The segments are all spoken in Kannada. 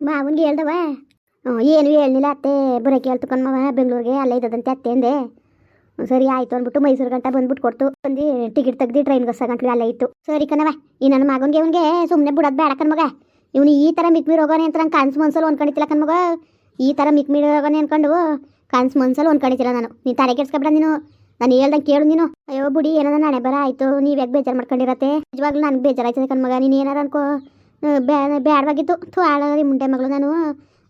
ಮಾವನ್ಗೆ ಹೇಳ್ದವ? ಏನು ಹೇಳಿಲ್ಲ ಅತ್ತೆ. ಬರೋಕೆ ಕೇಳ್ತು ಮಾವ, ಬೆಂಗಳೂರಿಗೆ ಅಲ್ಲ ಇದ್ದದಂತೆ ಅತ್ತೆ ಅಂದೆ. ಸರಿ ಆಯ್ತು ಅಂದ್ಬಿಟ್ಟು ಮೈಸೂರು ಗಂಟ ಬಂದ್ಬಿಟ್ಟು ಕೊಡ್ತು. ಬಂದು ಟಿಕೆಟ್ ತೆಗ್ದು ಟ್ರೈನ್ ಹೊಸ ಗಂಟ್ಲು ಅಲ್ಲ ಇತ್ತು. ಸರಿ ಕಣವ ಈ ನನ್ನ ಮಗನಿಗೆ ಅವನಿಗೆ ಸುಮ್ಮನೆ ಬಿಡೋದು ಬೇಡ ಕಣ್ಮಗ ಇವನು ಈ ಥರ ಮಿಕ್ಮಿರ್ ಹೋಗೋನೆ ಅಂತ ನಂಗೆ ಕನ್ಸು ಮನ್ಸಲ್ಲಿ ಒಂದ್ಕೊಂಡಿತ್ತಿಲ್ಲ ಕಣ್ಮಗ ಈ ಥರ ಮಿಕ್ಮಿರ್ ಹೋಗೋನೆ ಅನ್ಕೊಂಡು ಕನ್ಸು ಮನ್ಸಲ್ಲಿ ಒಂದ್ಕೊಂಡಿತ್ತಿಲ್ಲ ನಾನು. ನೀನು ತಲೆ ಕೆಡ್ಸ್ಕೊಬೇಡ ನೀನು. ನಾನು ಹೇಳ್ದಂಗೆ ಕೇಳು ನೀನು. ಅಯ್ಯೋ, ಬಿಡಿ ಏನಾರ ನಾಳೆ ಬರ ಆಯಿತು. ನೀವು ಯಾಕೆ ಬೇಜಾರು ಮಾಡ್ಕೊಂಡಿರತ್ತೆ? ನಿಜವಾಗ್ಲೂ ನನಗೆ ಬೇಜಾರಾಯ್ತದೆ ಕಣ್ಮಗ ನೀನು ಏನಾರ ಅನ್ಕೋ. ಬ್ಯಾ ಬ್ಯಾಡವಾಗಿತ್ತು. ಥೂ ಆಳರಿ ಮುಂಡೆ ಮಗಳು ನಾನು.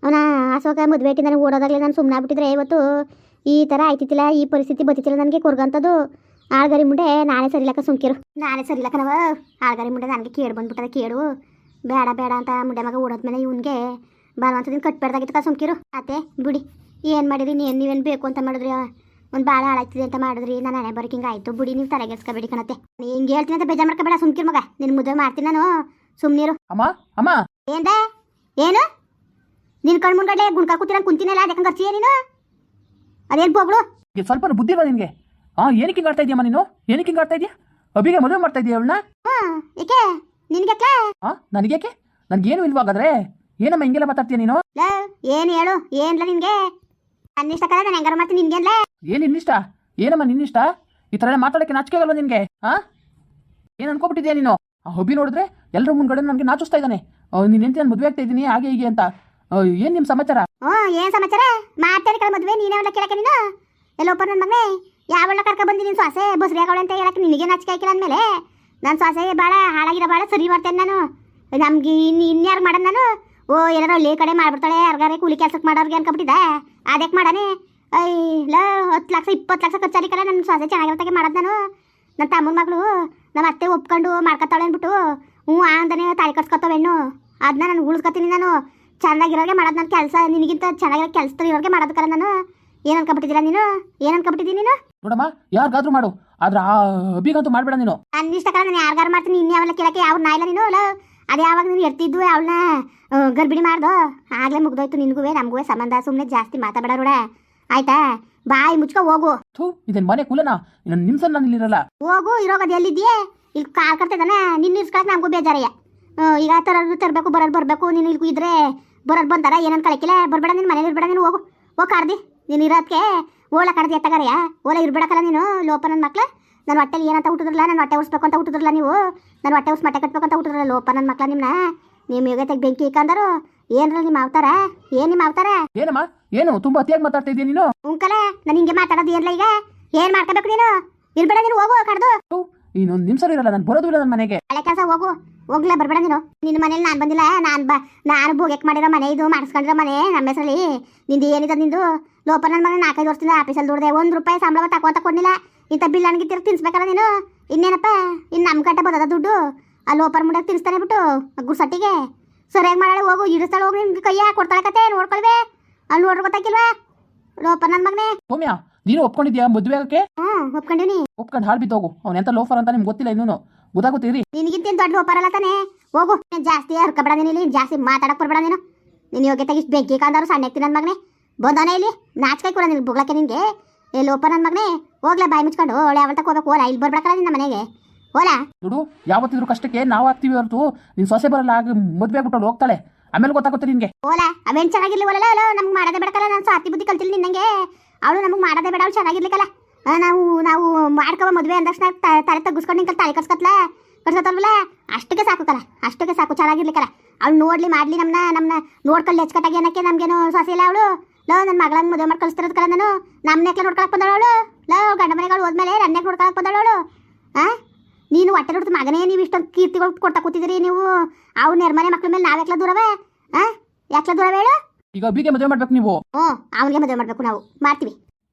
ಅವನ ಅಶೋಕ ಮದುವೆ ಇಟ್ಟು ನನಗೆ ಓಡೋದಾಗಲಿ ನಾನು ಸುಮ್ಮನೆ ಆಗ್ಬಿಟ್ಟಿದ್ರೆ ಇವತ್ತು. ಈ ಥರ ಆಯ್ತಿತ್ತಿಲ್ಲ, ಈ ಪರಿಸ್ಥಿತಿ ಬತ್ತಿತ್ತಿಲ್ಲ ನನಗೆ ಕೊರ್ಗಂಥದ್ದು ಆಳ್ಗರಿ ಮುಂಡೆ, ನಾನೇ ಸರಿಲಕ್ಕ ಸುಮ್ಕಿರು. ನಾನೇ ಸರಿಲಕ್ಕ ನಾವು. ಆಳ್ಗರಿ ಮುಂಡೆ ನನಗೆ ಕೇಳು ಬಂದ್ಬಿಟ್ಟದ, ಕೇಳು. ಬೇಡ ಬೇಡ ಅಂತ ಮುಂಡೆ ಮಗ ಓಡೋದ್ಮೇಲೆ ಇವನಿಗೆ ಬಲವಂತದಿಂದ ಕಟ್ಬೇಡ್ದಾಗಿತ್ತು ಸುಮ್ಕಿರು. ಅತ್ತೆ, ಬಿಡಿ. ಏನು ಮಾಡಿದ್ರಿ? ನೀನು ನೀವೇನು ಬೇಕು ಅಂತ ಮಾಡಿದ್ರಿ? ಒಂದು ಭಾಳ ಹಾಳಾಗ್ತಿದೆ ಅಂತ ಮಾಡಿದ್ರಿ? ನಾನು ಹಣೆ ಬರೋಕೆ ಹಿಂಗೆ ಆಯಿತು. ಬಿಡಿ, ನೀವು ತಲೆಗೆಸ್ಕೊಬೇಡಿ ಕಣತ್ತೆ. ಹಿಂಗೆ ಹೇಳ್ತೀನಿ ಅಂತ ಬೇಜಾರು ಮಾಡ್ಕೊಬೇಡ ಸುಮ್ಕಿರು ಮಗ. ನಿನ್ನ ಮುದ್ದೆ ಮಾಡ್ತೀನಿ ನಾನು. ಸುಮ್ಮನಿರು ಅಮ್ಮ ಅಮ್ಮ. ಏನ್ದ ಏನು? ನಿನ್ ಕಣ್ ಮುಂದ್ಗಡೆ ಗುಣ್ಕ ಕೂತಿರ ಕುಂತಿನಲ್ಲ ಅದಕ್ಕೆ ಖರ್ಚಿಯ ನೀನು? ಅದೇನ್ ಬೋಗ್ಳು ಈಗ ಸ್ವಲ್ಪ ಬುದ್ಧಿ ಬಾ ನಿನಗೆ? ಆ ಏನಕ್ಕೆ ಹಿಂಗೆ ಆಡ್ತಾ ಇದೀಯಮ್ಮ ನೀನು? ಏನಕ್ಕೆ ಹಿಂಗೆ ಆಡ್ತಾ ಇದೀಯ? ಅಭಿಗೆ ಮದುವೆ ಮಾಡ್ತಾ ಇದೀಯ ಅವಳನ್ನ? ಹ್ಮ್ ಏಕೆ? ನಿನ್ಗೆ ಹಾ ನನಗೇಕೆ ನನಗೇನು ಇಲ್ವಾಗಾದ್ರೆ ಏನಮ್ಮ ಹಿಂಗೆಲ್ಲ ಮಾತಾಡ್ತೀಯ ನೀನು? ಲ ಏನ್ ಹೇಳು ಏನ್ಲ ನಿನ್ಗೆ? ಅನ್ನಿಷ್ಟ ಕಲ ನಾನು ಹೆಂಗಾರ ಮಾಡ್ತೀನಿ ನಿನ್ಗೆಲ್ಲ ಏನು ಇನ್ನಿಷ್ಟ ಏನಮ್ಮ ನಿನ್ನಿಷ್ಟ? ಈ ಥರ ಎಲ್ಲ ಮಾತಾಡೋಕ್ಕೆ ನಾಚಿಕೆ ಆಗಲ್ವಾ ನಿನಗೆ ಹಾಂ ಏನು ಅನ್ಕೊಬಿಟ್ಟಿದ್ಯಾ ನೀನು? ಆ ಹಬ್ಬಿ ನೋಡಿದ್ರೆ ಎಲ್ಲರ ಮುಂದ್ಗಡೆ ನನಗೆ ನಾಚಿಸ್ತಾ ಇದ್ದಾನೆ. ನೀನು ಎಂತ ನಾನು ಮದುವೆ ಆಗ್ತಾ ಇದ್ದೀನಿ ಹಾಗೆ ಹೀಗೆ ಅಂತ. ಏನ್ ನಿಮ್ಮ ಸಮಾಚಾರ? ಓ, ಏನ್ ಸಮಾಚಾರ? ಮಾಡ್ತೇನೆ ಕಳ ಮದುವೆ, ನೀನೇ ಒಳ್ಳೆ ಕೇಳಕ್ಕೆ ನೀನು? ಎಲ್ಲೊಬ್ಬ ನನ್ನ ಮಗನೇ? ಯಾವಳ ಕರ್ಕ ಬಂದಿ ನೀನು ಸ್ವಾಸೆ ಬಸ್ರಿ ಆಗೋಳೆ ಅಂತ ಹೇಳಕ್ಕೆ ನಿನಗೆ ನಾಚಿಕೆ ಹಾಕಿಲ್ಲ ಅಂದಮೇಲೆ ನನ್ನ ಸ್ವಾಸೆ ಭಾಳ ಹಾಳಾಗಿರೋ ಭಾಳ ಸರಿ ಮಾಡ್ತೇನೆ ನಾನು. ನಮ್ಗೆ ಇನ್ನು ಇನ್ಯಾರು ಮಾಡ ನಾನು? ಓ ಏನಾರ ಅಲ್ಲಿ ಕಡೆ ಮಾಡ್ಬಿಡ್ತಾಳೆ ಯಾರಿಗಾರೆ ಕೂಲಿ ಕೆಲ್ಸಕ್ಕೆ ಮಾಡೋರ್ಗೆ ಅನ್ಕೊಬಿಟ್ಟಿದ್ದೆ? ಅದಕ್ಕೆ ಮಾಡಾನೆ? ಐ, ಲ, ಹತ್ತು ಲಕ್ಷ, ಇಪ್ಪತ್ತು ಲಕ್ಷ ಖರ್ಚಾರಿ ಕಡೆ ನನ್ನ ಸ್ವಾಸೆ ಚೆನ್ನಾಗಿರೋತಾಗೆ ಮಾಡೋದು ನಾನು. ನನ್ನ ತಮ್ಮನ ಮಗಳು ನಮ್ಮ ಅತ್ತೆ ಒಪ್ಕೊಂಡು ಮಾಡ್ಕೊತಾಳೆ ಅಂದ್ಬಿಟ್ಟು ಹ್ಞೂ ಅಂತಾನೆ ತಾಳಿ ಕಟ್ಸ್ಕೊತಾವೆ ಹೆಣ್ಣು. ಅದನ್ನ ನಾನು ಉಳಿಸ್ಕೊತೀನಿ ನಾನು. ಚೆನ್ನಾಗಿರೋಗೆ ಮಾಡೋದು ನನ್ನ ಕೆಲಸ. ನಿನಗಿಂತ ಚೆನ್ನಾಗಿರೋ ಕೆಲಸ ಇರೋರಿಗೆ ಮಾಡೋದಕ್ಕಲ್ಲ ನಾನು. ಏನು ಅನ್ಕೊಬಿಟ್ಟಿದ್ದೀರಾ ನೀನು? ಏನು ಅನ್ಕೊಬಿಟ್ಟಿದ್ದೀನಿ ನೀನು? ನೋಡಮ್ಮ ಯಾರಿಗಾದ್ರೂ ಮಾಡು. ಆದ್ರೆ ಆ ಅಭಿಗಂತೂ ಮಾಡಬೇಡ ನೀನು. ನನ್ನ ಇಷ್ಟ ನಾನು ಯಾರಿಗಾರು ಮಾಡ್ತೀನಿ. ಇನ್ನು ಯಾವಲ್ಲ ಕೇಳಕ್ಕೆ ಯಾವ ನಾಯಿಲ್ಲ ನೀನು? ಅಲ್ಲ ಅದೇ ಯಾವಾಗ ನೀನು ಎರ್ತಿದ್ದು ಅವಳನ್ನ ಗರ್ಭಿಣಿ ಮಾಡ್ದು? ಆಗಲೇ ಮುಗ್ದೋಯ್ತು ನಿನಗೂ ನಮಗೂ ಸಂಬಂಧ ಸುಮ್ಮನೆ ಜಾಸ್ತಿ ಮಾತಾಡಬೇಡ ನೋಡ ಆಯ್ತಾ? ಬಾಯಿ ಮುಚ್ಕೊ ಹೋಗು. ಥೂ ಇದೇನು ಮನೆ ಕುಲನ? ಇನ್ನು ನಿಮ್ಸನ್ ನಾನು ಇಲ್ಲಿರಲ್ಲ ಹೋಗು ಇರೋಗದು ಎಲ್ಲಿದ್ಯೆ ಇಲ್ಲಿ ಕಾಲ್ ಕರ್ತಿದ್ದಾನೆ ನಿನ್ನ ಇರ್ಸ್ಕೊಳಕ್ಕೆ ನಮಗೂ ಬೇಜಾರಯ್ಯ. ಹ್ಮ್, ಈಗ ತರ ತರಬೇಕು ಬರೋರು ಬರಬೇಕು ನೀನು ಇಲ್ಲಿ ಇದ್ರೆ ಬರೋರು ಬಂದಾರ ಏನಂತ ಕಳಕಿಲ್ಲ ಬರಬೇಡ ನೀನು ಮನೇಲಿ ಇರ್ಬೇಡ ನೀನು ಹೋಗು. ಹೋಗಿ ಕಾರ್ದಿ ನೀನು ಇರೋದಕ್ಕೆ ಓಲ ಕಡ್ದಿ ಎತ್ತಗಾರಯ್ಯ ಓಲ ಇರ್ಬೇಡಕ್ಕಲ್ಲ ನೀನು ಲೋಪ ನನ್ನ ಮಕ್ಳು. ನನ್ನ ಹೊಟ್ಟೆಲಿ ಏನಂತ ಹುಟ್ಟಿದ್ರಲ್ಲ ನನ್ನ ಹೊಟ್ಟೆ ಉಸ್ಬೇಕಂತ ಅಂತ ಹುಟ್ಟಿದ್ರಲ್ಲ ನೀವು. ನನ್ನ ಹೊಟ್ಟೆ ಉಸ್ ಮಟ್ಟೆ ಕಟ್ಬೇಕು ಅಂತ ಹುಟ್ಟಿದ್ರಲ್ಲ ಲೋಪ ನನ್ನ ಮಕ್ಳ ನಿಮ್ಮನ್ನ ನಿಮ್ಮ ಯುಗತೆಗೆ ಬೆಂಕಿ ಇಕ್ಕಂದರು ಏನ್ರಲ್ಲ ನಿಮ್ಮ ಅವತಾರ? ಏನ್ ನಿಮ್ಮ ಅವತಾರ? ಏನಮ್ಮ? ಏನು ತುಂಬಾ ಅತಿಯಾಗಿ ಮಾತಾಡ್ತಾ ಇದೀಯ ನೀನು? ಉಂಕಲ ನಾನು ಹಿಂಗೆ ಮಾತಾಡೋದು ಏನ್ಲ ಈಗ? ಏನ್ ಮಾಡ್ಕೋಬೇಕು ನೀನು? ಇರ್ಬೇಡ ನೀನು ಹೋಗು ಕಡ್ದು. ಇನ್ನೊಂದ್ ಇನ್ನೊಂದು ನಿಮಿಷ ಇರಲ್ಲ ನಾನು ಬರೋದು ಇಲ್ಲ ನನ್ನ ಮನೆಗೆ. ಹಳೆ ಕೆಲಸ ಹೋಗು ಹೋಗ್ಲೇ ಬರ್ಬೇಡ ನೀನು. ನಿನ್ನ ಮನೇಲಿ ನಾನು ಬಂದಿಲ್ಲ ನಾನು ಬ ನಾನು ಭೋಗ್ಯಕ್ಕೆ ಮಾಡಿರೋ ಮನೆ ಇದು ಮಾಡಿಸ್ಕೊಂಡಿರೋ ಮನೆ ನಮ್ಮ ಹೆಸರಲ್ಲಿ. ನಿಂದು ಏನಿದೆ ನಿಂದು? ಲೋಪ ನನ್ನ ಮನೆ ನಾಲ್ಕೈದು ವರ್ಷದಿಂದ ಆಫೀಸಲ್ಲಿ ದುಡ್ದೆ ಒಂದು ರೂಪಾಯಿ ಸಂಬಳ ತಕೊಂತ ಕೊಡ್ಲಿಲ್ಲ. ಇಂಥ ಬಿಲ್ ನನಗೆ ತಿರ್ಗಿ ತಿನ್ಸ್ಬೇಕಲ್ಲ ನೀನು? ಇನ್ನೇನಪ್ಪ? ಇನ್ನು ನಮ್ಮ ಕಟ್ಟೆ ಬರೋದ ದುಡ್ಡು? ಆ ಲೋಪರ್ ಮುಡಕ್ಕೆ ತಿನ್ಸ್ತಾನೆ ಬಿಟ್ಟು ಗುರ್ಸಟ್ಟಿಗೆ ಸರಿಯಾಗಿ ಮಾಡಾಳೆ ಹೋಗು ಇಡಿಸ್ತಾಳೆ ಹೋಗಿ ನಿಮ್ಗೆ ಕೈಯ ಕೊಡ್ತಾಳೆ ಕತೆ ನೋಡ್ಕೊಳ್ವೆ. ಅಲ್ಲಿ ನೋಡ್ರಿ ಗೊತ್ತಾಗಿಲ್ವಾ ಲೋಪ ನನ್ನ ಮಗನೇ. ಸೌಮ್ಯ ನೀನು ಒಪ್ಕೊಂಡಿದ್ಯಾ ಮದುವೆ ಆಗಕ್ಕೆ? ಹ್ಞೂ ಒಪ್ಕೊಂಡಿನಿ ಒಪ್ಕೊಂಡು ಹಾಳು ಬಿದ್ದೋಗು ಅವ್ನು ಎಂತ ಲೋಫರ್ ಅಂತ ನಿಮ್ಗೆ ಗೊತ್ತಿಲ್ಲ ಇನ್ನೂ ಗೊತ್ತಾಗುತ್ತೀರಿ ನಿನಗಿಂತ ದೊಡ್ಡ ಒಪ್ಪರಲ್ಲ ತಾನೆ? ಹೋಗು. ನೀನ್ ಜಾಸ್ತಿ ಹರ್ಕಬೇಡ ನೀನು ಇಲ್ಲಿ. ಜಾಸ್ತಿ ಮಾತಾಡಕ್ ಬರ್ಬೇಡ ನೀನು. ನೀನು ಯೋಗ್ಯತೆಗೆ ಇಷ್ಟು ಬೆಂಕಿ ಕಾಂದಾರು ಸಣ್ಣ ನನ್ನ ಮಗನೇ. ಬಂದಾನೆ ಇಲ್ಲಿ. ನಾಚ್ಕೈ ಕೂಡ ನಿನ್ಗೆ ಬುಗ್ಲಕ್ಕೆ ನಿನಗೆ. ಏ ಲೋಪ ನನ್ನ ಮಗನೇ. ಹೋಗ್ಲಾ ಬಾಯಿ ಮುಚ್ಕೊಂಡು. ಒಳ್ಳೆ ಅವಳ ತಕ ಹೋಗ್ಬೇಕು. ಓಲಾ ಇಲ್ಲಿ ಬರ್ಬೇಕಲ್ಲ ನಿನ್ನ ಮನೆಗೆ. ಓಲಾ. ನೋಡು ಯಾವತ್ತಿದ್ರು ಕಷ್ಟಕ್ಕೆ ನಾವು ಆಗ್ತೀವಿ ಹೊರತು. ನೀನು ಸೊಸೆ ಬರಲ್ಲ ಆಗ ಮದುವೆ ಆಗ್ಬಿಟ್ಟು ಹೋಗ್ತಾಳೆ. ಆಮೇಲೆ ಗೊತ್ತಾಗುತ್ತೆ ನಿನ್ಗೆ. ಓಲಾ, ಅವೇನು ಚೆನ್ನಾಗಿರ್ಲಿ ಓಲಲ್ಲ ಅಲ್ಲ ನಮ್ಗೆ ಮಾಡೋದೇ ಬೇಡಕಲ್ಲ, ನಾನು ಸಾತಿ ಬುದ್ಧಿ ಕಲ್ತಿಲ್ಲ ನಿನ್ನಂಗೆ. ಅವಳು ನಮ್ಗೆ ಮಾಡೋದೇ ಬೇಡ, ಅವಳು ಚೆನ್ನಾಗಿರ್ಲಿಕ್ಕಲ್ಲ. ನಾವು ನಾವು ಮಾಡ್ಕೋ ಮದುವೆ ಅಂದಕ್ಷಣ ತಲೆ ತಗ್ಗಿಸ್ಕೊಂಡು ನಿಂಗೆ ತಲೆ ಕರ್ಸ್ಕತ್ಲ ಕರ್ಸತ್ತಲ್ವಲ್ಲ ಅಷ್ಟಕ್ಕೆ ಸಾಕುಕಲ್ಲ, ಅಷ್ಟಕ್ಕೆ ಸಾಕು, ಚೆನ್ನಾಗಿರ್ಲಿಕ್ಕಲ್ಲ. ಅವ್ಳು ನೋಡ್ಲಿ, ಮಾಡ್ಲಿ ನಮ್ಮನ್ನ ನಮ್ಮನ್ನ ನೋಡ್ಕೊಳ್ಳಿ ಹೆಚ್ಚಕಟ್ಟಾಗಿ ಏನಕ್ಕೆ ನಮ್ಗೇನು ಸೊಸೆ ಇಲ್ಲ ಅವಳು. ಲೋ ನನ್ನ ಮಗಳಂಗೆ ಮದುವೆ ಮಾಡಿ ಕಳಿಸ್ತಿರೋದಕ್ಕಲ್ಲ ನಾನು ನಮ್ಮ ನೆಕ್ಲ ನೋಡ್ಕೊಳಕ್ ಬಂದಳು ಅವಳು. ಲೋ, ಗಂಡ ಮನೆಗಳು ಹೋದ್ಮೇಲೆ ನನ್ನ ನೋಡ್ಕೊಳಕ್ ಬಂದಳು ಅವಳು. ಆ? ನೀನು ಹೊಟ್ಟೆ ನೋಡ್ತು ಮಗನೇ ನೀವು ಇಷ್ಟೊಂದು ಕೀರ್ತಿಗಳು ಕೊಡ್ತಾ ಕೂತಿದ್ರಿ ನೀವು. ಅವು ನೆರ್ಮನೆ ಮಕ್ಳ ಮೇಲೆ ನಾವೆಕ್ಲ ದೂರವೇ? ಆ? ಯಾಕ್ಲ ದೂರ ಹೇಳು? ಈಗ ಬಿಗೆ ಮದುವೆ ಮಾಡ್ಬೇಕು ನೀವು. ಹ್ಞೂ ಅವನಿಗೆ ಮದುವೆ ಮಾಡಬೇಕು ನಾವು. ಮಾಡ್ತೀವಿ.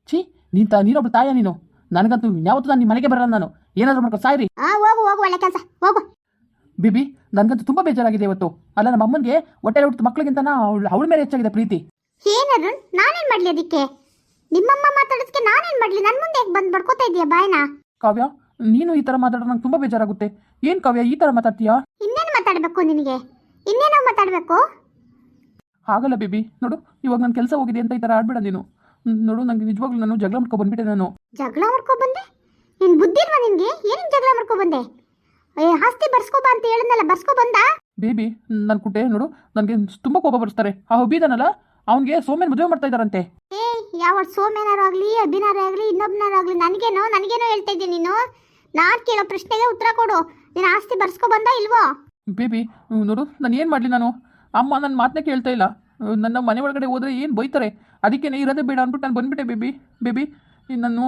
ಛೀ ನೀನ್ ತ ನೀನೊಬ್ಬ ತಾಯ ನೀನು. ನನಗಂತೂ ಯಾವತ್ತೂ ನಾನು ನಿಮ್ಮ ಮನೆಗೆ ಬರಲ್ಲ ನಾನು. ಏನಾದರೂ ಮಾಡ್ಕೊಂಡು ಸಾಯ್ರಿ. ಆ ಹೋಗು ಹೋಗು ಒಳ್ಳೆ ಕೆಲಸ. ಹೋಗು. ಬಿಬಿ ನನಗಂತೂ ತುಂಬ ಬೇಜಾರಾಗಿದೆ ಇವತ್ತು. ಅಲ್ಲ ನಮ್ಮ ಅಮ್ಮನಿಗೆ ಹೊಟ್ಟೆ ಹುಟ್ಟಿದ ಮಕ್ಕಳಿಗಿಂತ ಅವಳು ಅವಳ ಮೇಲೆ ಹೆಚ್ಚಾಗಿದೆ ಪ್ರೀತಿ. ಏನದು ನಾನೇನ್ ಮಾಡ್ಲಿ ಅದಕ್ಕೆ? ನಿಮ್ಮಮ್ಮ ಮಾತಾಡೋದಕ್ಕೆ ನಾನೇನ್ ಮಾಡ್ಲಿ? ನನ್ನ ಮುಂದೆ ಬಂದು ಬಡ್ಕೋತಾ ಇದೀಯ ಬಾಯ್ನಾ? ಕಾವ್ಯ ನೀನು ಈ ಥರ ಮಾತಾಡೋ ನಂಗೆ ತುಂಬ ಬೇಜಾರಾಗುತ್ತೆ. ಏನು ಕಾವ್ಯ ಈ ಥರ ಮಾತಾಡ್ತೀಯಾ? ಇನ್ನೇನು ಮಾತಾಡಬೇಕು ನಿನಗೆ? ಇನ್ನೇನೋ ಮಾತಾಡಬೇಕು? ಆಗಲ್ಲ ಬೇಬಿ ನೋಡು ಇವಾಗ ನನ್ನ ಕೆಲಸ ಹೋಗಿದೆ ಅಂತ ಈ ಥರ ಆಡ್ಬೇಡ ನೀನು. ನೋಡು ನಂಗೆ ನಿಜವಾಗ್ಲೂ ನಾನು ಜಗಳ ಮಾಡ್ಕೊ ಬಂದ್ಬಿಟ್ಟೆ ನಾನು. ಜಗಳ ಮಾಡ್ಕೊ ಬಂದೆ? ನಿನ್ ಬುದ್ಧಿ ಇಲ್ವಾ ನಿನ್ಗೆ? ಏನಿನ್ ಜಗಳ ಮಾಡ್ಕೊ ಬಂದೆ? ಏ ಆಸ್ತಿ ಬರ್ಸ್ಕೊ ಬಾ ಅಂತ ಹೇಳಿದ್ನಲ್ಲ ಬರ್ಸ್ಕೊ ಬಂದಾ? ಬೇಬಿ ನನ್ನ ಕುಟ್ಟೆ ನೋಡು ನನಗೆ ತುಂಬ ಕೋಪ ಬರ್ಸ್ತಾರೆ. ಆ ಹುಬ್ಬಿದಾನಲ್ಲ ಅವನಿಗೆ ಸೋಮೇನ್ ಮದುವೆ ಮಾಡ್ತಾ ಇದ್ದಾರಂತೆ ಏ ಯಾವ ಸೋಮೇನಾರು ಆಗ್ಲಿ ಅಭಿನಾರು ಆಗಲಿ ಇನ್ನೊಬ್ನಾರು ಆಗಲಿ ನನಗೇನೋ ನನಗೇನೋ ಹೇಳ್ತಾ ಇದ್ದೀನಿ ನೀನು? ನಾನು ಕೇಳೋ ಪ್ರಶ್ನೆಗೆ ಉತ್ತರ ಕೊಡು. ನೀನು ಆಸ್ತಿ ಬರ್ಸ್ಕೊ ಬಂದ ಇಲ್ವೋ? ಬೇಬಿ ನೋಡು ನಾನು ಏನು ಮಾಡಲಿ ನಾನು? ಅಮ್ಮ ನನ್ನ ಮಾತನ್ನ ಕೇಳ್ತಾ ಇಲ್ಲ. ನನ್ನ ಮನೆ ಒಳಗಡೆ ಹೋದ್ರೆ ಏನು ಬೈತಾರೆ? ಅದಕ್ಕೆ ಇರೋದೇ ಬೇಡ ಅಂದ್ಬಿಟ್ಟು ನಾನು ಬಂದ್ಬಿಟ್ಟೆ ಬೇಬಿ. ಬೇಬಿ ನಾನು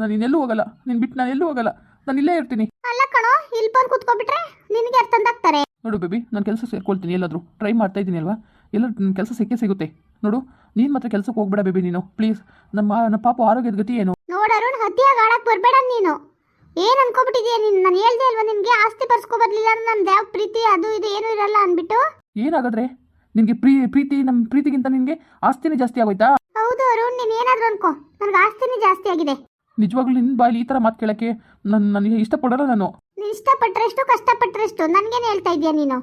ನಾನು ಇನ್ನೆಲ್ಲೂ ಹೋಗಲ್ಲ. ನೀನು ಬಿಟ್ಟು ನಾನು ಎಲ್ಲೂ ಹೋಗಲ್ಲ. ನಾನು ಇಲ್ಲೇ ಇರ್ತೀನಿ. ಅಲ್ಲ ಕಣೋ ಇಲ್ಲಿ ಬಂದು ಕೂತ್ಕೊಬಿಟ್ರೆ ನಿನಗೆ ಅರ್ಥ ತಂದಾಗ್ತಾರೆ ನೋಡು ಬೇಬಿ ನಾನು ಕೆಲಸ ಸೇರ್ಕೊಳ್ತೀನಿ ಎಲ್ಲಾದರೂ. ಟ್ರೈ ಮಾಡ್ತಾ ಇದ್ದೀನಿ ಅಲ್ವಾ? ಎಲ್ಲ ಕೆಲಸ ಸಿಕ್ಕೇ ಸಿಗುತ್ತೆ. ನೋಡು ನೀನು ಮಾತ್ರ ಕೆಲಸಕ್ಕೆ ಹೋಗ್ಬೇಡ ಬೇಬಿ ನೀನು. ಪ್ಲೀಸ್ ನಮ್ಮ ನಮ್ಮ ಪಾಪ ಆರೋಗ್ಯದ ಗತಿ ಏನು? ನೋಡು ಅರುಣ್ ಹತ್ತಿಯಾಗ ಆಡಕ್ ಬರ್ಬೇಡ ನೀನು. ಏನ್ ಅನ್ಕೊಬಿಟ್ಟಿದೀಯ ನೀನು? ನಾನು ಹೇಳ್ದೆ ಅಲ್ವಾ ನಿನ್ಗೆ ಆಸ್ತಿ ಬರ್ಸ್ಕೊ ಬರ್ಲಿಲ್ಲ ಅಂದ್ರೆ ನಮ್ದು ಯಾವ ಪ್ರೀತಿ ಅದು ಇದು ಏನು ಇರಲ್ಲ ಅಂದ್ಬಿಟ್ಟು. ಏನಾಗದ್ರೆ? ನಿನಗೆ ಪ್ರೀ ಪ್ರೀತಿ ನಮ್ಮ ಪ್ರೀತಿಗಿಂತ ನಿನಗೆ ಆಸ್ತಿನೇ ಜಾಸ್ತಿ ಆಗೋಯ್ತಾ? ಹೌದು ಅರುಣ್ ನೀನ್ ಏನಾದ್ರು ಅನ್ಕೋ. ನನಗೆ ಆಸ್ತಿನೇ ಜಾಸ್ತಿ ಆಗಿದೆ. ನಿಜವಾಗ್ಲೂ ನಿನ್ ಬಾಯಲ್ಲಿ ಈ ಥರ ಮಾತು ಕೇಳೋಕ್ಕೆ ನಾನು ನನಗೆ ಇಷ್ಟಪಡೋಲ್ಲ ನಾನು. ನೀನು ಇಷ್ಟಪಟ್ಟರೆಷ್ಟು ಕಷ್ಟಪಟ್ಟರೆಷ್ಟು ನನಗೇನು ಹೇಳ್ತಾ ಇದೀಯ ನೀನು?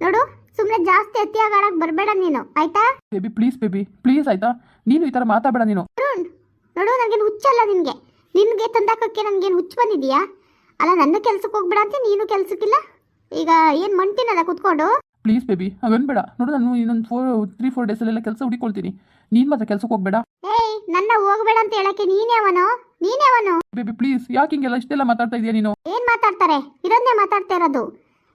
ನೋಡು ಸುಮ್ಮನೆ ಜಾಸ್ತಿ ಹತ್ತಿಯಾಗ ಆಡಕ್ ಬರ್ಬೇಡ ನೀನು. ಆಯ್ತಾ? ಬೇಬಿ ಪ್ಲೀಸ್ ಬೇಬಿ ಪ್ಲೀಸ್ ಆಯ್ತಾ? ನೀನು ಈ ಥರ ಮಾತಾಡಬೇಡ ನೀನು. ಅರುಣ್ ನೋಡು ನನಗೇನು ಹುಚ್ಚಲ್ಲ ನಿನಗೆ. ನಿನಗೆ ತಂದಾಕಕ್ಕೆ ನನಗೇನು ಹುಚ್ಚು ಬಂದಿದೆಯಾ? ಅಲ್ಲ ನನ್ನ ಕೆಲ್ಸಕ್ಕೆ ಹೋಗ್ಬೇಡ ಅಂತ ನೀನು ಕೆಲ್ಸಕ್ಕಿಲ್ಲ? ಈಗ ಏನು ಮಂಟಿನಲ್ಲ ಕುತ್ಕೊಂಡು? ಪ್ಲೀಸ್ ಬೇಬಿ ಹಾಗನ್ಬೇಡ ನೋಡು ನಾನು ಇನ್ನೊಂದು ಫೋರ್ ತ್ರೀ ಫೋರ್ ಡೇಸಲ್ಲೆಲ್ಲ ಕೆಲಸ ಹುಡುಕೊಳ್ತೀನಿ. ನೀನು ಮಾತ್ರ ಕೆಲಸಕ್ಕೆ ಹೋಗ್ಬೇಡ. ಏಯ್ ನನ್ನ ಹೋಗ್ಬೇಡ ಅಂತ ಹೇಳಕ್ಕೆ ನೀನೇವನು ನೀನೇವನು ಬೇಬಿ ಪ್ಲೀಸ್ ಯಾಕೆ ಹಿಂಗೆಲ್ಲ ಇಷ್ಟೆಲ್ಲ ಮಾತಾಡ್ತಾ ಇದೆಯಾ ನೀನು? ಏನು ಮಾತಾಡ್ತಾರೆ? ಇರೋದನ್ನೇ ಮಾತಾಡ್ತಾ ಇರೋದು.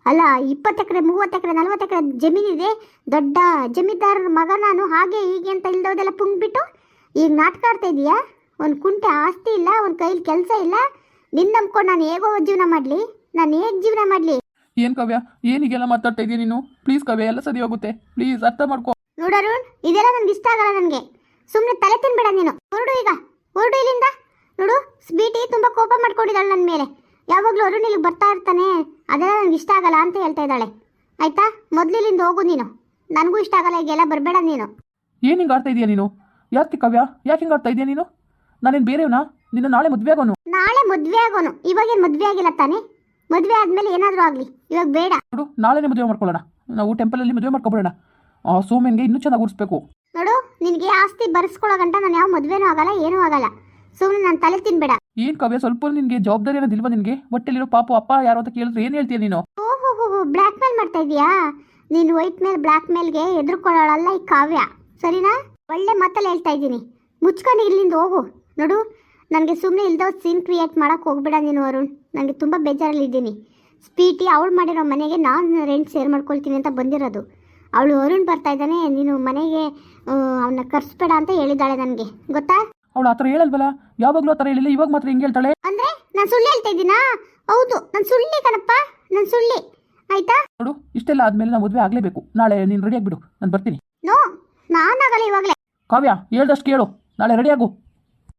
ಅಲ್ಲ ಇಪ್ಪತ್ತು ಎಕರೆ ಮೂವತ್ತು ಎಕರೆ ನಲ್ವತ್ತು ಎಕರೆ ಜಮೀನಿದೆ. ದೊಡ್ಡ ಜಮೀನ್ದಾರರ ಮಗ ನಾನು ಹಾಗೆ ಹೀಗೆ ಅಂತ ಇಲ್ದೋದೆಲ್ಲ ಪುಂಗ್ಬಿಟ್ಟು ಈಗ ನಾಟಕ ಆಡ್ತಾ ಇದೀಯಾ? ಒಂದು ಕುಂಟೆ ಆಸ್ತಿ ಇಲ್ಲ ಒಂದು ಕೈಲಿ ಕೆಲಸ ಇಲ್ಲ. ನಿನ್ನ ನಂಬ್ಕೊಂಡು ನಾನು ಹೇಗೋ ಜೀವನ ಮಾಡಲಿ. ನಾನು ಹೇಗೆ ಜೀವನ ಮಾಡಲಿ? ಏನು ಕವ್ಯ? ಏನು ಹೀಗೆಲ್ಲ ಮಾತಾಡ್ತಾ ಇದೀಯ ನೀನು? ಪ್ಲೀಸ್ ಕವ್ಯ ಎಲ್ಲ ಸರಿ ಹೋಗುತ್ತೆ. ಪ್ಲೀಸ್ ಅರ್ಥ ಮಾಡ್ಕೋ. ನೋಡರುಣ್ ಇದೆಲ್ಲ ನನಗೆ ಇಷ್ಟ ಆಗಲ್ಲ ನನಗೆ. ಸುಮ್ಮನೆ ತಲೆ ತಿನ್ಬೇಡ ನೀನು. ಹೊರಡು ಈಗ. ಹೊರಡು ಇಲ್ಲಿಂದ. ನೋಡು ಸ್ವೀಟಿ ತುಂಬ ಕೋಪ ಮಾಡ್ಕೊಂಡಿದ್ದಾಳೆ ನನ್ನ ಮೇಲೆ. ಯಾವಾಗಲೂ ಅರುಣ್ ಇಲ್ಲಿಗೆ ಬರ್ತಾ ಇರ್ತಾನೆ. ಅದೆಲ್ಲ ನನಗೆ ಇಷ್ಟ ಆಗಲ್ಲ ಅಂತ ಹೇಳ್ತಾ ಇದ್ದಾಳೆ. ಆಯ್ತಾ? ಮೊದಲಿಲ್ಲಿಂದ ಹೋಗು ನೀನು. ನನಗೂ ಇಷ್ಟ ಆಗಲ್ಲ ಈಗೆಲ್ಲ ಬರಬೇಡ ನೀನು. ಏನಿಂಗ್ ಹಿಂಗೆ ಆಡ್ತಾ ಇದೆಯಾ ನೀನು? ಯಾಕೆ ಕವ್ಯ? ಯಾಕೆ ಹಿಂಗೆ ಆಡ್ತಾ ಇದೆಯಾ ನೀನು? ನಾನೇನು ಬೇರೆಯವನಾ? ನಿನ್ನ ನಾಳೆ ಮದುವೆ ಆಗೋನು. ನಾಳೆ ಮದ್ವೆ ಆಗೋನು. ಇವಾಗೇನ್ ಮದ್ವೆ ಆಗಿಲ್ಲ ತಾನೇ? ಮದ್ವೆ ಆದಮೇಲೆ ಏನಾದರೂ ಆಗ್ಲಿ. ಇವಾಗ ಬೇಡ. ನೋಡು ನಾಳೆನೇ ಮದುವೆ ಮಾಡ್ಕೊಳ್ಳೋಣ. ನಾವು ಟೆಂಪಲಲ್ಲಿ ಮದ್ವೆ ಮಾಡ್ಕೊಬಿಡೋಣ. ಆ ಸೋಮೇನ್ಗೆ ಇನ್ನೂ ಚೆನ್ನಾಗಿ ಉರ್ಸ್ಬೇಕು ನೋಡು ನಿನಗೆ ಆಸ್ತಿ ಬರ್ಸ್ಕೊಳ್ಳೋ ಗಂಟ ನಾನು ಯಾವ ಮದ್ವೆನೂ ಆಗಲ್ಲ ಏನೂ ಆಗಲ್ಲ. ಸುಮ್ಮನೆ ನಾನು ತಲೆ ತಿನ್ಬೇಡ. ಏನ್ ಕಾವ್ಯ ಸ್ವಲ್ಪ ನಿನ್ಗೆ ಜವಾಬ್ದಾರಿ ಅನ್ನೋದಿಲ್ವಾ ನಿನ್ಗೆ? ಹೊಟ್ಟೆಲಿರೋ ಪಾಪ ಅಪ್ಪ ಯಾರು ಅಂತ ಕೇಳಿದ್ರೆ ಏನು ಹೇಳ್ತೀಯ ನೀನು? ಓಹೋ ಬ್ಲ್ಯಾಕ್ ಮೇಲ್ ಮಾಡ್ತಾ ಇದೀಯಾ? ನೀನು ವೈಟ್ ಮೇಲ್ ಬ್ಲ್ಯಾಕ್ ಮೇಲ್ಗೆ ಎದುರುಕೊಳ್ಳೋಳಲ್ಲ ಈ ಕಾವ್ಯ. ಸರಿನಾ? ಒಳ್ಳೆ ಮಾತಲ್ಲಿ ಹೇಳ್ತಾ ಇದ್ದೀನಿ. ಮುಚ್ಕೊಂಡು ಇಲ್ಲಿಂದ ಹೋಗು. ನೋಡು ನನಗೆ ಸುಮ್ಮನೆ ಇಲ್ಲದೋ ಸೀನ್ ಕ್ರಿಯೇಟ್ ಮಾಡೋಕ್ಕೆ ಹೋಗ್ಬೇಡ ನೀನು ಅರುಣ್. ನನಗೆ ತುಂಬ ಬೇಜಾರಲ್ಲಿದ್ದೀನಿ. ಸ್ಪೀಟಿ ಅವಳು ಮಾಡಿರೋ ಮನೆಗೆ ನಾನು ರೆಂಟ್ ಶೇರ್ ಮಾಡ್ಕೊಳ್ತೀನಿ ಅಂತ ಬಂದಿರೋದು. ಅವಳು ಅರುಣ್ ಬರ್ತಾ ಇದ್ದಾನೆ ನೀನು ಮನೆಗೆ ಅವನ್ನ ಕರ್ಸ್ಬೇಡ ಅಂತ ಹೇಳಿದ್ದಾಳೆ ನನಗೆ. ಗೊತ್ತಾ? ಅವಳು ಆ ಥರ ಹೇಳಲ್ವಲ್ಲ? ಯಾವಾಗಲೂ ಆತರ ಥರ ಹೇಳಿಲ್ಲ ಇವಾಗ ಮಾತ್ರ ಹೆಂಗೆ ಹೇಳ್ತಾಳೆ. ಅಂದರೆ ನಾನು ಸುಳ್ಳು ಹೇಳ್ತಾ ಇದ್ದೀನಾ? ಹೌದು ನಾನು ಸುಳ್ಳಿ ಕಣಪ್ಪ ನಾನು ಸುಳ್ಳಿ. ಆಯ್ತಾ? ನೋಡು ಇಷ್ಟೆಲ್ಲ ಆದಮೇಲೆ ನಾವು ಮದುವೆ ಆಗಲೇಬೇಕು. ನಾಳೆ ನೀನು ರೆಡಿ ಆಗಿಬಿಡು ನಾನು ಬರ್ತೀನಿ. ನೋ ನಾನಾಗಲ್ಲ ಇವಾಗಲೇ. ಕಾವ್ಯ ಹೇಳ್ದಷ್ಟು ಕೇಳು. ನಾಳೆ ರೆಡಿ ಆಗು.